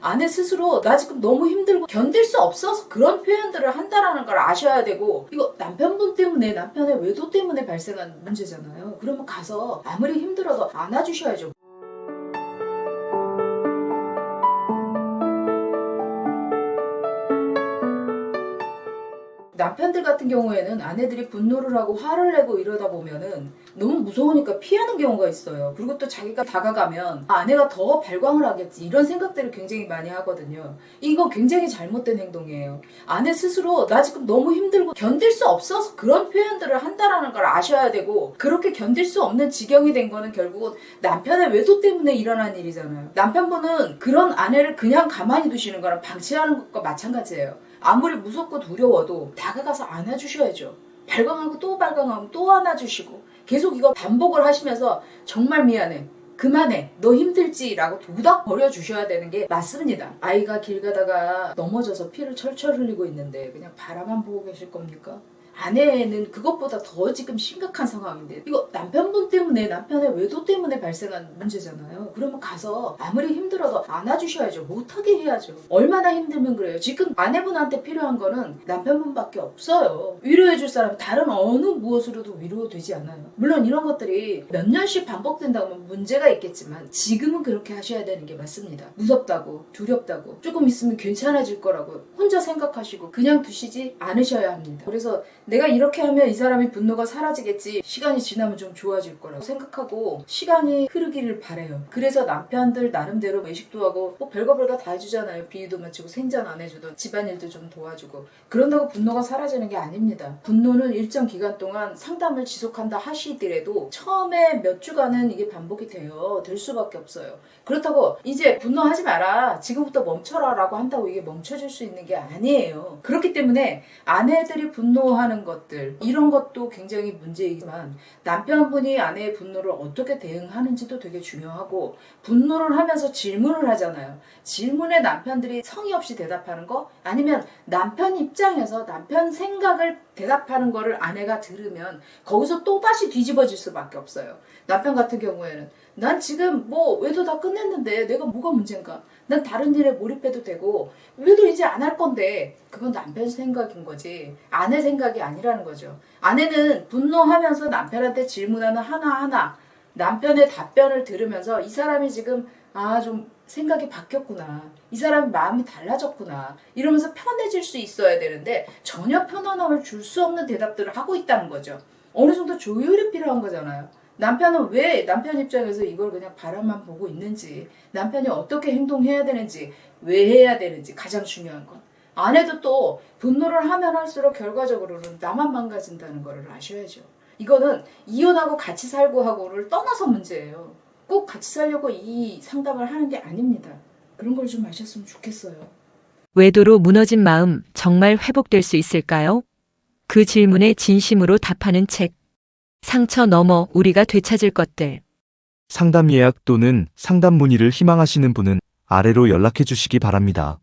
아내 스스로 나 지금 너무 힘들고 견딜 수 없어서 그런 표현들을 한다라는 걸 아셔야 되고 이거 남편분 때문에 남편의 외도 때문에 발생한 문제잖아요. 그러면 가서 아무리 힘들어도 안아주셔야죠. 남편들 같은 경우에는 아내들이 분노를 하고 화를 내고 이러다 보면은 너무 무서우니까 피하는 경우가 있어요. 그리고 또 자기가 다가가면 아, 아내가 더 발광을 하겠지 이런 생각들을 굉장히 많이 하거든요. 이거 굉장히 잘못된 행동이에요. 아내 스스로 나 지금 너무 힘들고 견딜 수 없어서 그런 표현들을 한다라는 걸 아셔야 되고 그렇게 견딜 수 없는 지경이 된 거는 결국은 남편의 외도 때문에 일어난 일이잖아요. 남편분은 그런 아내를 그냥 가만히 두시는 거랑 방치하는 것과 마찬가지예요. 아무리 무섭고 두려워도 다가 가서 안아주셔야죠. 발광하고 또 발광하고 또 안아주시고 계속 이거 반복을 하시면서 정말 미안해. 그만해. 너 힘들지라고 도닥 버려주셔야 되는 게 맞습니다. 아이가 길 가다가 넘어져서 피를 철철 흘리고 있는데 그냥 바라만 보고 계실 겁니까? 아내는 그것보다 더 지금 심각한 상황인데 이거 남편분 때문에 남편의 외도 때문에 발생한 문제잖아요. 그러면 가서 아무리 힘들어도 안아주셔야죠. 못하게 해야죠. 얼마나 힘들면 그래요. 지금 아내분한테 필요한 거는 남편분밖에 없어요. 위로해줄 사람 다른 어느 무엇으로도 위로되지 않아요. 물론 이런 것들이 몇 년씩 반복된다 면 문제가 있겠지만 지금은 그렇게 하셔야 되는 게 맞습니다. 무섭다고 두렵다고 조금 있으면 괜찮아질 거라고 혼자 생각하시고 그냥 두시지 않으셔야 합니다. 그래서 내가 이렇게 하면 이 사람의 분노가 사라지겠지. 시간이 지나면 좀 좋아질 거라고 생각하고 시간이 흐르기를 바래요. 그래서 남편들 나름대로 외식도 하고 뭐 별거 별거 다 해주잖아요. 비위도 맞추고 생전 안 해주던 집안일도 좀 도와주고 그런다고 분노가 사라지는 게 아닙니다. 분노는 일정 기간 동안 상담을 지속한다 하시더라도 처음에 몇 주간은 이게 반복이 돼요. 될 수밖에 없어요. 그렇다고 이제 분노하지 마라. 지금부터 멈춰라 라고 한다고 이게 멈춰질 수 있는 게 아니에요. 그렇기 때문에 아내들이 분노하는 것들 이런 것도 굉장히 문제이지만 남편분이 아내의 분노를 어떻게 대응하는지도 되게 중요하고 분노를 하면서 질문을 하잖아요. 질문에 남편들이 성의 없이 대답하는 거 아니면 남편 입장에서 남편 생각을 대답하는 거를 아내가 들으면 거기서 또 다시 뒤집어질 수밖에 없어요. 남편 같은 경우에는 난 지금 뭐 외도 다 끝냈는데 내가 뭐가 문제인가? 난 다른 일에 몰입해도 되고 외도 이제 안 할 건데 그건 남편 생각인 거지 아내 생각이 아니라는 거죠. 아내는 분노하면서 남편한테 질문하는 하나하나 남편의 답변을 들으면서 이 사람이 지금 아 좀 생각이 바뀌었구나 이 사람이 마음이 달라졌구나 이러면서 편해질 수 있어야 되는데 전혀 편안함을 줄 수 없는 대답들을 하고 있다는 거죠. 어느 정도 조율이 필요한 거잖아요. 남편은 왜 남편 입장에서 이걸 그냥 바라만 보고 있는지, 남편이 어떻게 행동해야 되는지, 왜 해야 되는지 가장 중요한 건. 아내도 또 분노를 하면 할수록 결과적으로는 나만 망가진다는 거를 아셔야죠. 이거는 이혼하고 같이 살고 하고를 떠나서 문제예요. 꼭 같이 살려고 이 상담을 하는 게 아닙니다. 그런 걸 좀 아셨으면 좋겠어요. 외도로 무너진 마음 정말 회복될 수 있을까요? 그 질문에 진심으로 답하는 책. 상처 넘어 우리가 되찾을 것들. 상담 예약 또는 상담 문의를 희망하시는 분은 아래로 연락해 주시기 바랍니다.